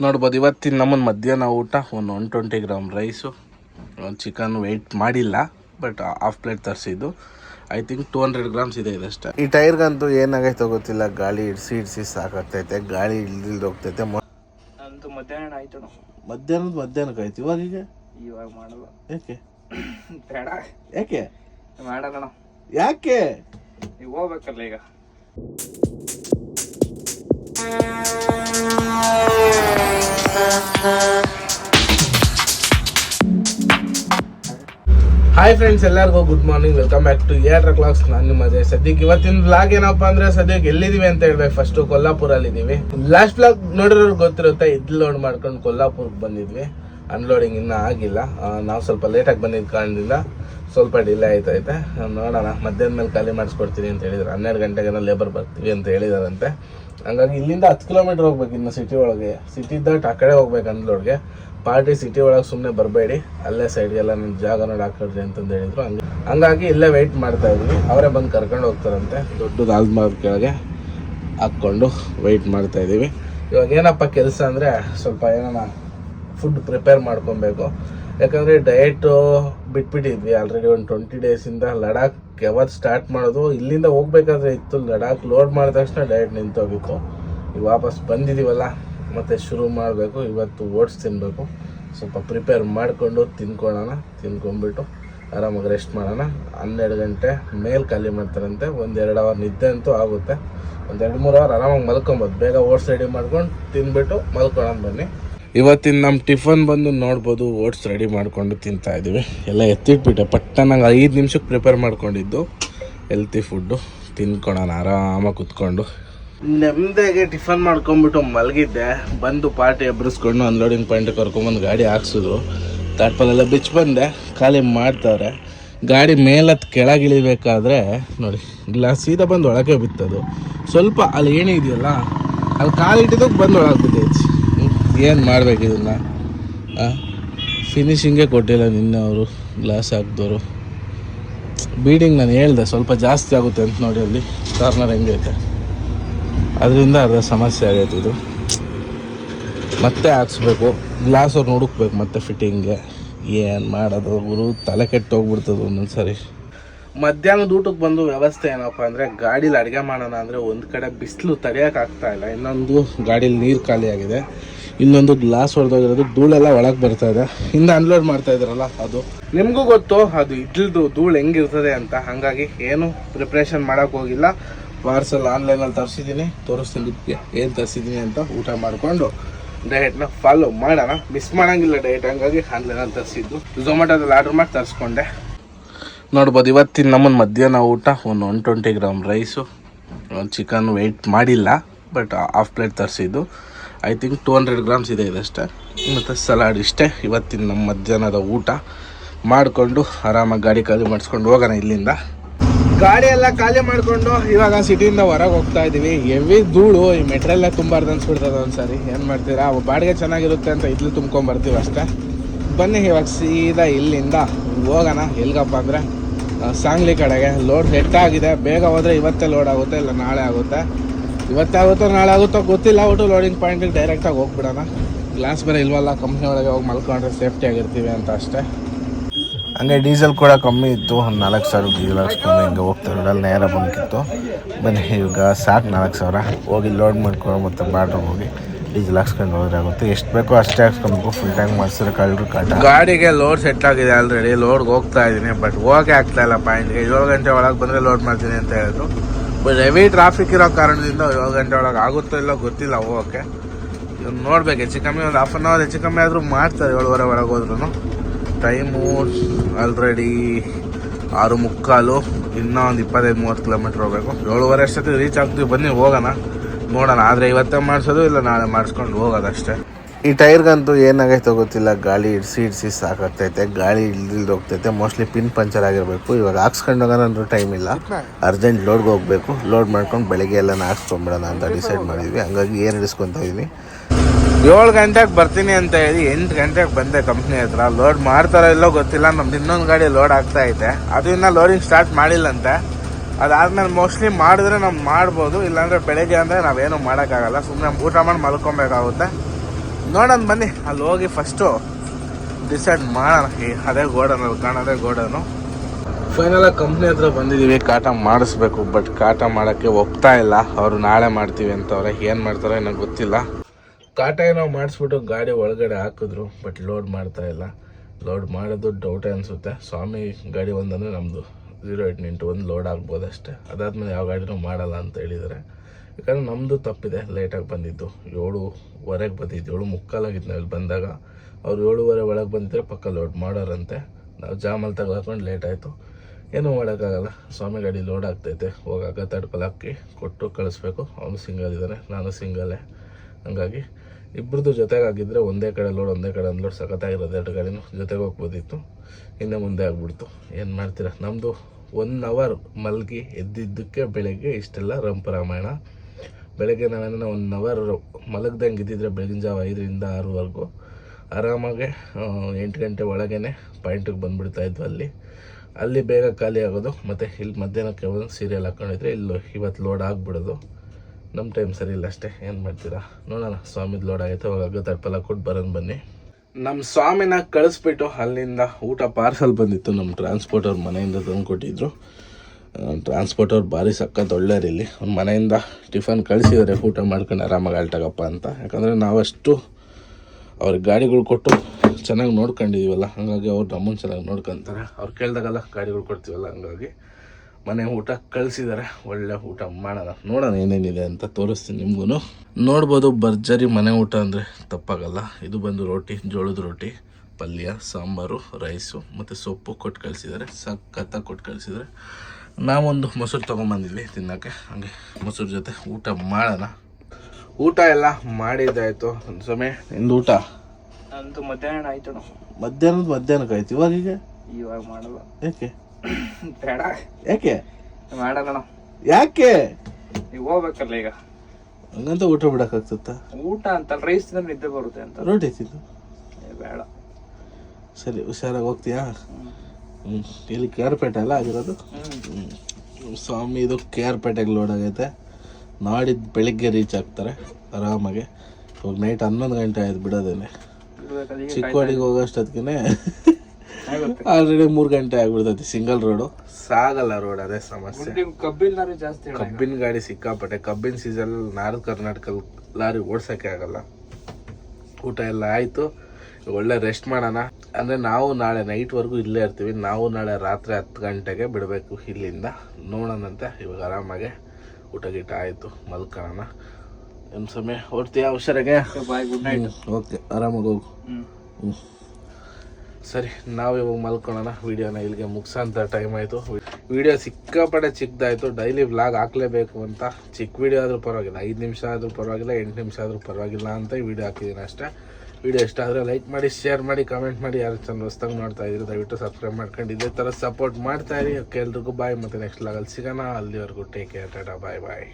ನೋಡ್ಬೋದು ಇವತ್ತಿನ ನಮ್ಮನ್ನು ಮಧ್ಯಾಹ್ನ ಊಟ ಒಂದು ಒನ್ ಟ್ವೆಂಟಿ ಗ್ರಾಮ್ ರೈಸು ಒಂದು ಚಿಕನ್ ವೆಯ್ಟ್ ಮಾಡಿಲ್ಲ but half plate ತರಿಸಿದ್ದು. I think two hundred grams ಇದೆ ಇದಷ್ಟೇ. ಈ ಟೈರ್ಗಂತೂ ಏನಾಗೈತೋ ಗೊತ್ತಿಲ್ಲ ಗಾಳಿ ಇಡ್ಸಿ ಇಡ್ಸಿ ಸಾಕಾಗ್ತೈತೆ ಗಾಳಿ ಇಲ್ದಿಲ್ದು ಹೋಗ್ತೈತೆ. ಅಂತೂ ಮಧ್ಯಾಹ್ನ ಆಯ್ತು ಮಧ್ಯಾಹ್ನದ ಮಧ್ಯಾಹ್ನಕ್ಕೆ ಆಯ್ತು ಇವಾಗ ಈಗ ಇವಾಗ ಮಾಡಲ್ಲ. ಯಾಕೆ? ಬೇಡ. ಯಾಕೆ? ಮಾಡೋಣ ಯಾಕೆ? ನೀವು ಹೋಗ್ಬೇಕಲ್ಲ ಈಗ. ಹಾಯ್ ಫ್ರೆಂಡ್ಸ್ ಎಲ್ಲರಿಗೂ good morning welcome back to air clocks ನಾನು ನಿಮ್ಮ ಅದೇ ಸದ್ಯಕ್ಕೆ. ಇವತ್ತಿನ ಬ್ಲಾಗ್ ಏನಪ್ಪಾ ಅಂದ್ರೆ ಸದ್ಯಕ್ಕೆ ಎಲ್ಲಿದ್ದೀವಿ ಅಂತ ಹೇಳ್ಬೇಕು. ಫಸ್ಟ್ ಕೊಲ್ಲಾಪುರಲ್ಲಿ ಇದೀವಿ ಲಾಸ್ಟ್ ಬ್ಲಾಗ್ ನೋಡಿರೋರು ಗೊತ್ತಿರುತ್ತೆ ಇದ್ ಲೋಡ್ ಮಾಡ್ಕೊಂಡು ಕೊಲ್ಲಾಪುರ್ಗೆ ಬಂದಿದ್ವಿ. ಅನ್ಲೋಡಿಂಗ್ ಇನ್ನೂ ಆಗಿಲ್ಲ. ನಾವು ಸ್ವಲ್ಪ ಲೇಟಾಗಿ ಬಂದಿದ್ದ ಕಾರಣದಿಂದ ಸ್ವಲ್ಪ ಡಿಲೇ ಆಯ್ತೈತೆ. ನೋಡೋಣ, ಮಧ್ಯಾಹ್ನ ಮೇಲೆ ಖಾಲಿ ಮಾಡಿಸ್ಕೊಡ್ತೀನಿ ಅಂತ ಹೇಳಿದ್ರು. ಹನ್ನೆರಡು ಗಂಟೆಗೆ ಲೇಬರ್ ಬರ್ತೀವಿ ಅಂತ ಹೇಳಿದಾರಂತೆ. ಹಂಗಾಗಿ ಇಲ್ಲಿಂದ ಹತ್ತು ಕಿಲೋಮೀಟರ್ ಹೋಗ್ಬೇಕು ಇನ್ನು ಸಿಟಿ ಒಳಗೆ. ಸಿಟಿ ದಾಟ್ ಆ ಕಡೆ ಹೋಗ್ಬೇಕು ಅಂದ್ಲೋಡ್ಗೆ ಪಾರ್ಟಿ ಸಿಟಿ ಒಳಗೆ ಸುಮ್ಮನೆ ಬರಬೇಡಿ. ಅಲ್ಲೇ ಸೈಡ್ಗೆಲ್ಲ ನಿಮ್ಮ ಜಾಗ ನೋಡಿ ಹಾಕಿಡ್ರಿ ಅಂತಂದು ಹೇಳಿದ್ರು. ಹಂಗೆ, ಹಂಗಾಗಿ ಇಲ್ಲೇ ವೆಯ್ಟ್ ಮಾಡ್ತಾ ಇದ್ವಿ. ಅವರೇ ಬಂದು ಕರ್ಕೊಂಡು ಹೋಗ್ತಾರಂತೆ. ದೊಡ್ಡದು ಆಲ್ಮಾರ್ ಕೆಳಗೆ ಹಾಕ್ಕೊಂಡು ವೆಯ್ಟ್ ಮಾಡ್ತಾ ಇದ್ದೀವಿ. ಇವಾಗ ಏನಪ್ಪ ಕೆಲಸ ಅಂದರೆ ಸ್ವಲ್ಪ ಏನಾನ ಫುಡ್ ಪ್ರಿಪೇರ್ ಮಾಡ್ಕೊಬೇಕು. ಯಾಕಂದರೆ ಡಯೆಟು ಬಿಟ್ಬಿಟ್ಟಿದ್ವಿ ಆಲ್ರೆಡಿ ಒಂದು ಟ್ವೆಂಟಿ ಡೇಸಿಂದ ಲಡಾಖ್ ಯಾವತ್ತು ಸ್ಟಾರ್ಟ್ ಮಾಡೋದು, ಇಲ್ಲಿಂದ ಹೋಗ್ಬೇಕಾದ್ರೆ ಇತ್ತು, ಲಡಾಖ್ ಲೋಡ್ ಮಾಡಿದ ತಕ್ಷಣ ಡಯಟ್ ನಿಂತೋಗಿತ್ತು. ಈಗ ವಾಪಸ್ ಬಂದಿದ್ದೀವಲ್ಲ ಮತ್ತೆ ಶುರು ಮಾಡಬೇಕು, ಇವತ್ತು ಓಟ್ಸ್ ತಿನ್ನಬೇಕು ಸ್ವಲ್ಪ ಪ್ರಿಪೇರ್ ಮಾಡಿಕೊಂಡು ತಿನ್ಕೊಳ್ಳೋಣ, ತಿನ್ಕೊಂಡ್ಬಿಟ್ಟು ಆರಾಮಾಗಿ ರೆಸ್ಟ್ ಮಾಡೋಣ. ಹನ್ನೆರಡು ಗಂಟೆ ಮೇಲ್ ಖಾಲಿ ಮಾಡ್ತಾರಂತೆ, ಒಂದು ಎರಡು ಅವರ್ ನಿದ್ದೆ ಅಂತೂ ಆಗುತ್ತೆ. ಒಂದು ಎರಡು ಮೂರು ಅವರ್ ಆರಾಮಾಗಿ ಮಲ್ಕೊಬೋದು. ಬೇಗ ಓಟ್ಸ್ ರೆಡಿ ಮಾಡ್ಕೊಂಡು ತಿನ್ಬಿಟ್ಟು ಮಲ್ಕೊಳ್ಳೋಣ ಬನ್ನಿ. ಇವತ್ತಿನ ನಮ್ಮ ಟಿಫನ್ ಬಂದು ನೋಡ್ಬೋದು, ಓಟ್ಸ್ ರೆಡಿ ಮಾಡಿಕೊಂಡು ತಿಂತಾ ಇದ್ದೀವಿ ಎಲ್ಲ ಎತ್ತಿಟ್ಬಿಟ್ಟೆ ಪಟ್ಟ ನಂಗೆ ಐದು ನಿಮಿಷಕ್ಕೆ ಪ್ರಿಪೇರ್ ಮಾಡ್ಕೊಂಡಿದ್ದು ಹೆಲ್ತಿ ಫುಡ್ಡು ತಿನ್ಕೊಳ್ಳೋಣ ಆರಾಮಾಗಿ ಕುತ್ಕೊಂಡು. ನೆಮ್ಮದಿಯಾಗಿ ಟಿಫನ್ ಮಾಡ್ಕೊಂಡ್ಬಿಟ್ಟು ಮಲಗಿದ್ದೆ. ಬಂದು ಪಾರ್ಟಿ ಎಬ್ಬರಿಸ್ಕೊಂಡು ಅನ್ಲೋಡಿಂಗ್ ಪಾಯಿಂಟ್ ಕರ್ಕೊಂಬಂದು ಗಾಡಿ ಹಾಕ್ಸಿದ್ರು. ತಾಟ್ಪಲ್ಲೆಲ್ಲ ಬಿಚ್ಚಿ ಬಂದೆ, ಖಾಲಿ ಮಾಡ್ತಾರೆ. ಗಾಡಿ ಮೇಲತ್ತು ಕೆಳಗಿಳಿಬೇಕಾದ್ರೆ ನೋಡಿ ಗ್ಲಾಸ್ ಸೀದಾ ಬಂದು ಒಳಗೆ ಬಿತ್ತದು. ಸ್ವಲ್ಪ ಅಲ್ಲಿ ಏನೇ ಇದೆಯಲ್ಲ, ಅಲ್ಲಿ ಕಾಲಿಟ್ಟಿದ್ದಕ್ಕೆ ಬಂದು ಒಳಗೆ ಬಿದ್ದೈತಿ. ಏನು ಮಾಡ್ಬೇಕು ಇದನ್ನ? ಫಿನಿಶಿಂಗೇ ಕೊಟ್ಟಿಲ್ಲ ನಿನ್ನೆ ಅವರು ಗ್ಲಾಸ್ ಹಾಕ್ದವರು. ಬೀಡಿಂಗ್ ನಾನು ಹೇಳ್ದೆ, ಸ್ವಲ್ಪ ಜಾಸ್ತಿ ಆಗುತ್ತೆ ಅಂತ ನೋಡಿ ಅಲ್ಲಿ ಕಾರ್ನರ್ ಹೆಂಗೈತೆ ಅದರಿಂದ ಅರ್ಧ ಸಮಸ್ಯೆ ಆಗೈತೆ ಇದು. ಮತ್ತೆ ಹಾಕ್ಸ್ಬೇಕು. ಗ್ಲಾಸ್ ಅವ್ರು ಹುಡುಕ್ಬೇಕು ಮತ್ತೆ ಫಿಟ್ಟಿಂಗ್ಗೆ ಏನು ಮಾಡೋದು? ಗುರು, ತಲೆ ಕೆಟ್ಟು ಹೋಗ್ಬಿಡ್ತದೆ ಒಂದೊಂದು ಸರಿ ಮಧ್ಯಾಹ್ನದ ಊಟಕ್ಕೆ ಬಂದು ವ್ಯವಸ್ಥೆ ಏನಪ್ಪ ಅಂದರೆ, ಗಾಡೀಲಿ ಅಡುಗೆ ಮಾಡೋಣ ಅಂದರೆ ಒಂದು ಕಡೆ ಬಿಸಿಲು ತಡೆಯೋಕ್ಕಾಗ್ತಾ ಇಲ್ಲ. ಇನ್ನೊಂದು ಗಾಡೀಲಿ ನೀರು ಖಾಲಿ ಆಗಿದೆ. ಇನ್ನೊಂದು ಗ್ಲಾಸ್ ಹೊಡೆದೋಗಿರೋದು ಧೂಳೆಲ್ಲ ಒಳಗೆ ಬರ್ತಾ ಇದೆ. ಹಿಂದೆ ಅನ್ಲೋಡ್ ಮಾಡ್ತಾ ಇದ್ರಲ್ಲ ಅದು. ನಿಮಗೂ ಗೊತ್ತು, ಅದು ಇಡ್ಲದು ಧೂಳು ಹೆಂಗಿರ್ತದೆ ಅಂತ. ಹಾಗಾಗಿ ಏನು ಪ್ರಿಪ್ರೇಷನ್ ಮಾಡೋಕೆ ಹೋಗಿಲ್ಲ. ಪಾರ್ಸಲ್ ಆನ್ಲೈನಲ್ಲಿ ತರಿಸಿದ್ದೀನಿ ತೋರಿಸ್ತೀನಿ ನಿಮಗೆ ಏನು ತರಿಸಿದ್ದೀನಿ ಅಂತ ಊಟ ಮಾಡಿಕೊಂಡು ಡಯೆಟ್ನ ಫಾಲೋ ಮಾಡೋಣ. ಮಿಸ್ ಮಾಡೋಂಗಿಲ್ಲ ಡಯಟ್ ಹಂಗಾಗಿ ಆನ್ಲೈನಲ್ಲಿ ತರಿಸಿದ್ದು. ಝೊಮ್ಯಾಟೋದಲ್ಲಿ ಆರ್ಡ್ರ್ ಮಾಡಿ ತರಿಸ್ಕೊಂಡೆ. ನೋಡ್ಬೋದು ಇವತ್ತಿನ ನಮ್ಮನ್ನು ಮಧ್ಯಾಹ್ನ ಊಟ ಒಂದು one twenty gram rice chicken weight ಮಾಡಿಲ್ಲ but half plate ತರಿಸಿದ್ದು. I think two hundred grams ಇದೆ ಇದಷ್ಟೇ. ಮತ್ತು ಸಲಾಡ್ ಇಷ್ಟೇ. ಇವತ್ತಿನ ನಮ್ಮ ಮಧ್ಯಾಹ್ನದ ಊಟ ಮಾಡಿಕೊಂಡು ಆರಾಮಾಗಿ ಗಾಡಿ ಖಾಲಿ ಮಾಡಿಸ್ಕೊಂಡು ಹೋಗೋಣ ಇಲ್ಲಿಂದ. ಗಾಡಿ ಎಲ್ಲ ಖಾಲಿ ಮಾಡಿಕೊಂಡು ಇವಾಗ ಸಿಟಿಯಿಂದ ಹೊರಗೆ ಹೋಗ್ತಾ ಇದ್ದೀವಿ ಎವಿ ಧೂಳು, ಈ ಮೆಟ್ರೆಲ್ಲ ತುಂಬಾರ್ದು ಅನ್ಸ್ಬಿಡ್ತದೆ ಒಂದ್ಸರಿ. ಏನು ಮಾಡ್ತೀರಾ? ಬಾಡಿಗೆ ಚೆನ್ನಾಗಿರುತ್ತೆ ಅಂತ ಇದ್ಲು ತುಂಬ್ಕೊಂಬರ್ತೀವಿ ಅಷ್ಟೇ. ಬನ್ನಿ ಇವಾಗ ಸೀದಾ ಇಲ್ಲಿಂದ ಹೋಗೋಣ. ಎಲ್ಗಪ್ಪ ಅಂದರೆ ಸಾಂಗ್ಲಿ ಕಡೆಗೆ. ಲೋಡ್ ಹೆಟ್ಟಾಗಿದೆ ಬೇಗ ಹೋದರೆ ಇವತ್ತೇ ಲೋಡ್ ಆಗುತ್ತೆ, ಇಲ್ಲ ನಾಳೆ ಆಗುತ್ತೆ. ಇವತ್ತೇ ಆಗುತ್ತೋ ನಾಳೆ ಆಗುತ್ತೋ ಗೊತ್ತಿಲ್ಲ ಒಟ್ಟು ಲೋಡಿಂಗ್ ಪಾಯಿಂಟಿಗೆ ಡೈರೆಕ್ಟಾಗಿ ಹೋಗ್ಬಿಡೋಣ. ಗ್ಲಾಸ್ ಬೇರೆ ಇಲ್ವಲ್ಲ ಕಂಪ್ನಿ ಒಳಗೆ ಹೋಗಿ ಮಲ್ಕೊಂಡ್ರೆ ಸೇಫ್ಟಿ ಆಗಿರ್ತೀವಿ ಅಂತ ಅಷ್ಟೇ. ಹಂಗೆ ಡೀಸೆಲ್ ಕೂಡ ಕಮ್ಮಿ ಇತ್ತು ಒಂದು ನಾಲ್ಕು ಸಾವಿರ ಡೀಸೆಲ್ ಹಾಕ್ಸ್ಕೊಂಡು ಹಿಂಗೆ ಹೋಗ್ತಾ ನೇರ ಬಂದಿತ್ತು ಬನ್ನಿ ಈಗ ಸಾಕು ನಾಲ್ಕು ಸಾವಿರ. ಹೋಗಿ ಲೋಡ್ ಮಾಡ್ಕೊಂಡು ಮತ್ತೆ ಬಾಟ್ರ್ ಹೋಗಿ ಡೀಸೆಲ್ ಹಾಕ್ಸ್ಕೊಂಡು ಹೋದ್ರೆ ಆಗುತ್ತೆ. ಎಷ್ಟು ಬೇಕೋ ಅಷ್ಟೇ ಹಾಕ್ಸ್ಕೊಬೇಕು ಫುಲ್ ಟ್ಯಾಂಕ್ ಮಾಡಿಸಿದ್ರೆ ಕಳ್ಳರು ಕಾಟ. ಗಾಡಿಗೆ ಲೋಡ್ ಸೆಟ್ ಆಗಿದೆ ಆಲ್ರೆಡಿ ಲೋಡ್ಗೆ ಹೋಗ್ತಾ ಇದ್ದೀನಿ ಬಟ್ ಹೋಗಕ್ಕೆ ಆಗ್ತಾ ಇಲ್ಲ ಪಾಯಿಂಟ್ಗೆ ಏಳು ಗಂಟೆ ಒಳಗೆ ಬಂದರೆ ಲೋಡ್ ಮಾಡ್ತೀನಿ ಅಂತ ಹೇಳಿದ್ರು. ಹೆವಿ ಟ್ರಾಫಿಕ್ ಇರೋ ಕಾರಣದಿಂದ ಏಳು ಗಂಟೆ ಒಳಗೆ ಆಗುತ್ತೋ ಇಲ್ಲೋ ಗೊತ್ತಿಲ್ಲ ಹೋಗೋಕ್ಕೆ ಇವ್ನು ನೋಡ್ಬೇಕು, ಹೆಚ್ಚು ಕಮ್ಮಿ ಒಂದು ಹಾಫ್ ಆನ್ ಅವರ್ ಹೆಚ್ಚು ಕಮ್ಮಿ ಆದರೂ ಮಾಡ್ತಾರೆ ಏಳುವರೆ ಒಳಗೆ ಹೋದ್ರೂ ಟೈಮು ಆಲ್ರೆಡಿ ಆರು ಮುಕ್ಕಾಲು ಇನ್ನೂ ಒಂದು ಇಪ್ಪತ್ತೈದು, ಮೂವತ್ತು ಕಿಲೋಮೀಟ್ರ್ ಹೋಗಬೇಕು. ಏಳುವರೆ ಅಷ್ಟೊತ್ತಿಗೆ ರೀಚ್ ಆಗ್ತೀವಿ, ಬನ್ನಿ, ಹೋಗೋಣ. ನೋಡೋಣ. ಆದರೆ ಇವತ್ತೇ ಮಾಡಿಸೋದು ಇಲ್ಲ, ನಾಳೆ ಮಾಡಿಸ್ಕೊಂಡು ಹೋಗೋದಷ್ಟೇ. ಈ ಟೈರ್ಗಂತೂ ಏನಾಗೈತೋ ಗೊತ್ತಿಲ್ಲ. ಗಾಳಿ ಇಡ್ಸಿ ಇಡ್ಸಿ ಸಾಕಾಗ್ತೈತೆ. ಗಾಳಿ ಇಲ್ದಿಲ್ದು ಹೋಗ್ತೈತೆ. ಮೋಸ್ಟ್ಲಿ ಪಿನ್ ಪಂಚರ್ ಆಗಿರಬೇಕು. ಇವಾಗ ಹಾಕ್ಸ್ಕೊಂಡು ಹೋಗೋಣ ಟೈಮ್ ಇಲ್ಲ. ಅರ್ಜೆಂಟ್ ಲೋಡ್ಗೆ ಹೋಗಬೇಕು. ಲೋಡ್ ಮಾಡ್ಕೊಂಡು ಬೆಳಗ್ಗೆ ಎಲ್ಲ ಹಾಕ್ಸ್ಕೊಂಬಿಡೋಣ ಅಂತ ಡಿಸೈಡ್ ಮಾಡಿದ್ವಿ. ಹಂಗಾಗಿ ಏನು ಹಿಡಿಸ್ಕೊತಾ ಇದ್ವಿ ಏಳು ಗಂಟೆಗೆ ಬರ್ತೀನಿ ಅಂತ ಹೇಳಿ ಎಂಟು ಗಂಟೆಗೆ ಬಂದೆ ಕಂಪ್ನಿ ಹತ್ರ. ಲೋಡ್ ಮಾಡ್ತಾರೋ ಇಲ್ಲೋ ಗೊತ್ತಿಲ್ಲ. ನಮ್ದು ಇನ್ನೊಂದು ಗಾಡಿ ಲೋಡ್ ಆಗ್ತಾ ಐತೆ. ಅದು ಇನ್ನೂ ಲೋಡಿಂಗ್ ಸ್ಟಾರ್ಟ್ ಮಾಡಿಲ್ಲಂತೆ. ಅದಾದ್ಮೇಲೆ ಮೋಸ್ಟ್ಲಿ ಮಾಡಿದ್ರೆ ನಾವು ಮಾಡ್ಬೋದು. ಇಲ್ಲಾಂದರೆ ಬೆಳಗ್ಗೆ ಅಂದರೆ ನಾವೇನು ಮಾಡೋಕ್ಕಾಗಲ್ಲ. ಸುಮ್ಮನೆ ಊಟ ಮಾಡಿ ಮಲ್ಕೊಬೇಕಾಗುತ್ತೆ. ನೋಡೋಣ ಬನ್ನಿ. ಅಲ್ಲಿ ಹೋಗಿ ಫಸ್ಟು ಡಿಸೈಡ್ ಮಾಡೋಣ. ಅದೇ ಗೋಡನ್ ಅಲ್ಲಿ ಕಾಣೋದೇ ಗೋಡನು ಫೈನಲ್ ಕಂಪ್ನಿ ಹತ್ರ ಬಂದಿದ್ದೀವಿ ಕಾಟ ಮಾಡಿಸ್ಬೇಕು ಬಟ್ ಕಾಟ ಮಾಡೋಕ್ಕೆ ಒಪ್ತಾ ಇಲ್ಲ. ಅವರು ನಾಳೆ ಮಾಡ್ತೀವಿ ಅಂತವ್ರೆ. ಏನು ಮಾಡ್ತಾರೋ ಏನೋ ಗೊತ್ತಿಲ್ಲ. ಕಾಟ ಏನೋ ಮಾಡಿಸ್ಬಿಟ್ಟು ಗಾಡಿ ಒಳಗಡೆ ಹಾಕಿದ್ರು ಬಟ್ ಲೋಡ್ ಮಾಡ್ತಾ ಇಲ್ಲ. ಲೋಡ್ ಮಾಡೋದು ಡೌಟೇ ಅನಿಸುತ್ತೆ. ಸ್ವಾಮಿ, ಗಾಡಿ ಒಂದಂದರೆ ನಮ್ಮದು ಝೀರೋ ಏಟ್ ನಿಂಟು ಒಂದು ಲೋಡ್ ಆಗ್ಬೋದು ಅಷ್ಟೇ. ಅದಾದ್ಮೇಲೆ ಯಾವ ಗಾಡಿನೂ ಮಾಡಲ್ಲ ಅಂತ ಹೇಳಿದ್ದಾರೆ. ಯಾಕಂದ್ರೆ ನಮ್ಮದು ತಪ್ಪಿದೆ ಲೇಟಾಗಿ ಬಂದಿದ್ದು. ಏಳುವರೆಗೆ ಬಂದಿದ್ದು, ಏಳು ಮುಕ್ಕಾಲಾಗಿತ್ತು ನಾವು ಇಲ್ಲಿ ಬಂದಾಗ. ಅವ್ರು ಏಳುವರೆ ಒಳಗೆ ಬಂದಿದ್ರೆ ಪಕ್ಕ ಲೋಡ್ ಮಾಡೋರಂತೆ. ನಾವು ಜಾಮಲ್ಲಿ ತಗೊಳ್ಕೊಂಡು ಲೇಟ್ ಆಯಿತು. ಏನೂ ಮಾಡೋಕ್ಕಾಗಲ್ಲ. ಸ್ವಾಮಿ ಗಾಡಿ ಲೋಡ್ ಆಗ್ತೈತೆ. ಹೋಗಾಗ ತಡ್ಕೊಲ್ ಹಾಕಿ ಕೊಟ್ಟು ಕಳಿಸ್ಬೇಕು. ಅವನು ಸಿಂಗಲ್ ಇದ್ದಾನೆ ನಾನು ಸಿಂಗಲ್ಲೇ ಹಂಗಾಗಿ ಇಬ್ಬರದ್ದು ಜೊತೆಗಾಗಿದ್ದರೆ ಒಂದೇ ಕಡೆ ಲೋಡ್ ಒಂದೇ ಕಡೆ ಅನ್ಲೋಡ್ ಸಖತ್ತಾಗಿರೋದು ಎರಡು ಗಾಡಿನೂ ಜೊತೆಗೆ ಹೋಗ್ಬೋದಿತ್ತು. ಇನ್ನೇ ಮುಂದೆ ಆಗ್ಬಿಡ್ತು. ಏನು ಮಾಡ್ತೀರಾ? ನಮ್ಮದು ಒನ್ ಅವರ್ ಮಲಗಿ ಎದ್ದಿದ್ದಕ್ಕೆ ಬೆಳಗ್ಗೆ ಇಷ್ಟೆಲ್ಲ ರಂಪ ರಾಮಾಯಣ. ಬೆಳಗ್ಗೆ ನಾವೇನೋ ಒನ್ ಅವರ್ ಮಲಗ್ದಂಗೆ ಇದ್ದಿದ್ರೆ ಬೆಳಗಿನ ಜಾವ ಐದರಿಂದ ಆರುವರೆಗೂ ಆರಾಮಾಗೆ ಎಂಟು ಗಂಟೆ ಒಳಗೇ ಪಾಯಿಂಟಿಗೆ ಬಂದುಬಿಡ್ತಾ ಇದ್ವು ಅಲ್ಲಿ. ಅಲ್ಲಿ ಬೇಗ ಖಾಲಿ ಆಗೋದು, ಮತ್ತು ಇಲ್ಲಿ ಮಧ್ಯಾಹ್ನಕ್ಕೆ ಒಂದು ಸೀರಿಯಲ್ ಹಾಕ್ಕೊಂಡಿದ್ರೆ ಇಲ್ಲಿ ಇವತ್ತು ಲೋಡ್ ಆಗಿಬಿಡೋದು. ನಮ್ಮ ಟೈಮ್ ಸರಿ ಇಲ್ಲ ಅಷ್ಟೇ, ಏನು ಮಾಡ್ತೀರಾ? ನೋಡೋಣ, ಸ್ವಾಮಿದು ಲೋಡ್ ಆಗೈತೆ ಹೋಗಾಗ ತಡ್ಪಲ್ಲ ಕೊಟ್ಟು ಬರೋಣ ಬನ್ನಿ. ನಮ್ಮ ಸ್ವಾಮಿನ ಕಳಿಸ್ಬಿಟ್ಟು ಅಲ್ಲಿಂದ ಊಟ ಪಾರ್ಸಲ್ ಬಂದಿತ್ತು ನಮ್ಮ ಟ್ರಾನ್ಸ್ಪೋರ್ಟ್ ಅವ್ರ ಮನೆಯಿಂದ ತಂದು ಕೊಟ್ಟಿದ್ರು ಟ್ರಾನ್ಸ್ಪೋರ್ಟ್ ಅವ್ರು ಭಾರಿ ಸಖತ್ ರೀ ಇಲ್ಲಿ. ಅವ್ರ ಮನೆಯಿಂದ ಟಿಫನ್ ಕಳಿಸಿದ್ದಾರೆ ಊಟ ಮಾಡ್ಕೊಂಡು ಆರಾಮಾಗಿ ಅಲ್ಟಾಗಪ್ಪ ಅಂತ. ಯಾಕಂದರೆ ನಾವಷ್ಟು ಅವ್ರಿಗೆ ಗಾಡಿಗಳು ಕೊಟ್ಟು ಚೆನ್ನಾಗಿ ನೋಡ್ಕೊಂಡಿದ್ದೀವಲ್ಲ ಹಾಗಾಗಿ ಅವ್ರು ನಮ್ಮನ್ನು ಚೆನ್ನಾಗಿ ನೋಡ್ಕೊತಾರೆ. ಅವ್ರು ಕೇಳಿದಾಗೆಲ್ಲ ಗಾಡಿಗಳು ಕೊಡ್ತೀವಲ್ಲ, ಹಂಗಾಗಿ ಮನೆ ಊಟ ಕಳಿಸಿದ್ದಾರೆ ಒಳ್ಳೆ ಊಟ ಮಾಡೋಣ. ನೋಡೋಣ ಏನೇನಿದೆ ಅಂತ ತೋರಿಸ್ತೀನಿ ನಿಮಗೂ ನೋಡ್ಬೋದು ಭರ್ಜರಿ ಮನೆ ಊಟ ಅಂದರೆ ತಪ್ಪಾಗಲ್ಲ. ಇದು ಬಂದು ರೋಟಿ, ಜೋಳದ ರೋಟಿ, ಪಲ್ಯ, ಸಾಂಬಾರು, ರೈಸು, ಮತ್ತು ಸೊಪ್ಪು ಕೊಟ್ಟು ಕಳಿಸಿದ್ದಾರೆ ಸಖತ್ತಾಗಿ ಕೊಟ್ಟು ಕಳಿಸಿದ್ದಾರೆ ನಾವೊಂದು ಮೊಸರು ತೊಗೊಂಬಂದಿದ್ವಿ ತಿನ್ನೋಕ್ಕೆ. ಹಂಗೆ ಮೊಸರು ಜೊತೆ ಊಟ ಮಾಡೋಣ. ಊಟ ಎಲ್ಲ ಮಾಡಿದ್ದಾಯಿತು. ಸಮಯ ನಿಂದು ಊಟ? ಅಂತೂ ಮಧ್ಯಾಹ್ನ ಆಯ್ತು ಮಧ್ಯಾಹ್ನದ ಮಧ್ಯಾಹ್ನಕ್ಕೆ ಆಯ್ತು. ಇವಾಗೀಗ ಇವಾಗ ಮಾಡಲ್ಲ ಯಾಕೆ? ಬೇಡ. ಯಾಕೆ? ನಾವು ಯಾಕೆ? ನೀವು ಹೋಗ್ಬೇಕಲ್ಲ ಈಗ. ಹಂಗಂತ ಊಟ ಬಿಡಕ್ಕಾಗ್ತತ್ತ? ಊಟ ಅಂತ ರೈಸ್ ತಿಂದ್ರೆ ನಿದ್ದೆ ಬರುತ್ತೆ ಅಂತ. ರೋಟಿ ತಿಂದು ಬೇಡ. ಸರಿ ಹುಷಾರಾಗಿ ಹೋಗ್ತೀಯಾ? ಇಲ್ಲಿ ಕೆ ಆರ್ ಪೇಟೆ ಅಲ್ಲ ಆಗಿರೋದು? ಸ್ವಾಮಿ ಇದು ಕೆ ಆರ್ ಪೇಟೆಗೆ ಲೋಡ್ ಆಗೈತೆ. ನಾಡಿದ್ದು ಬೆಳಿಗ್ಗೆ ರೀಚ್ ಆಗ್ತಾರೆ ಆರಾಮಾಗಿ. ಇವಾಗ ನೈಟ್ ಹನ್ನೊಂದು ಗಂಟೆ ಆಯ್ತು ಬಿಡೋದೇನೆ ಚಿಕ್ಕೋಡಿಗೆ ಹೋಗೋಷ್ಟೊತ್ತಿಗೆ ಆಲ್ರೆಡಿ ಮೂರು ಗಂಟೆ ಆಗ್ಬಿಡ್ತೈತಿ ಸಿಂಗಲ್ ರೋಡು ಸಾಗಲ್ಲ ರೋಡ್ ಅದೇ ಸಮಸ್ಯೆ. ಜಾಸ್ತಿ ಕಬ್ಬಿನ ಗಾಡಿ ಸಿಕ್ಕಾಪಟ್ಟೆ. ಕಬ್ಬಿನ ಸೀಸನ್ ನಾರ್ತ್ ಕರ್ನಾಟಕ ಲಾರಿ ಓಡ್ಸೋಕ್ಕೆ ಆಗಲ್ಲ. ಊಟ ಎಲ್ಲ ಆಯಿತು. ಒಳ್ಳೆ ರೆಸ್ಟ್ ಮಾಡೋಣ. ಅಂದರೆ ನಾವು ನಾಳೆ ನೈಟ್ವರೆಗೂ ಇಲ್ಲೇ ಇರ್ತೀವಿ. ನಾವು ನಾಳೆ ರಾತ್ರಿ ಹತ್ತು ಗಂಟೆಗೆ ಬಿಡಬೇಕು ಇಲ್ಲಿಂದ. ನೋಡೋಣಂತೆ. ಇವಾಗ ಆರಾಮಾಗೆ ಊಟ ಗೀಟ ಆಯಿತು. ಮಲ್ಕೊಳ್ಳೋಣ. ಏನು ಸಮಯ ಹೊರ್ತೀಯಾ ಹುಷಾರಾಗೆ? ಬಾಯ್ ಗುಡ್ ನೈಟ್ ಓಕೆ ಆರಾಮಾಗಿ ಹೋಗು. ಹ್ಞೂ ಸರಿ ನಾವು ಇವಾಗ ಮಲ್ಕೊಳ್ಳೋಣ. ವಿಡಿಯೋನ ಇಲ್ಲಿಗೆ ಮುಗಿಸೋಂಥ ಟೈಮ್ ಆಯಿತು. ವಿಡಿಯೋ ಸಿಕ್ಕಾಪಟ್ಟೆ ಚಿಕ್ಕದಾಯಿತು. ಡೈಲಿ ವ್ಲಾಗ್ ಹಾಕ್ಲೇಬೇಕು ಅಂತ. ಚಿಕ್ಕ ವಿಡಿಯೋ ಆದರೂ ಪರವಾಗಿಲ್ಲ. ಐದು ನಿಮಿಷ ಆದರೂ ಪರವಾಗಿಲ್ಲ ಎಂಟು ನಿಮಿಷ ಆದರೂ ಪರವಾಗಿಲ್ಲ ಅಂತ ಈ ವಿಡಿಯೋ ಹಾಕಿದ್ದೀನಿ ಅಷ್ಟೇ. ವಿಡಿಯೋ ಇಷ್ಟ ಆದರೆ ಲೈಕ್ ಮಾಡಿ ಶೇರ್ ಮಾಡಿ ಕಮೆಂಟ್ ಮಾಡಿ. ಯಾರು ಚೆನ್ನ ಹೊಸ್ದಾಗ ನೋಡ್ತಾ ಇದ್ರೆ ದಯವಿಟ್ಟು ಸಬ್ಸ್ಕ್ರೈಬ್ ಮಾಡ್ಕೊಂಡು ಇದೇ ಥರ ಸಪೋರ್ಟ್ ಮಾಡ್ತಾ ಇರಿ. ಎಲ್ರಿಗೂ ಬಾಯ್ ಮತ್ತು ನೆಕ್ಸ್ಟ್ ಲಾಗಲ್ಲಿ ಸಿಗೋಣ. ಅಲ್ಲಿವರೆಗೂ take care tata bye bye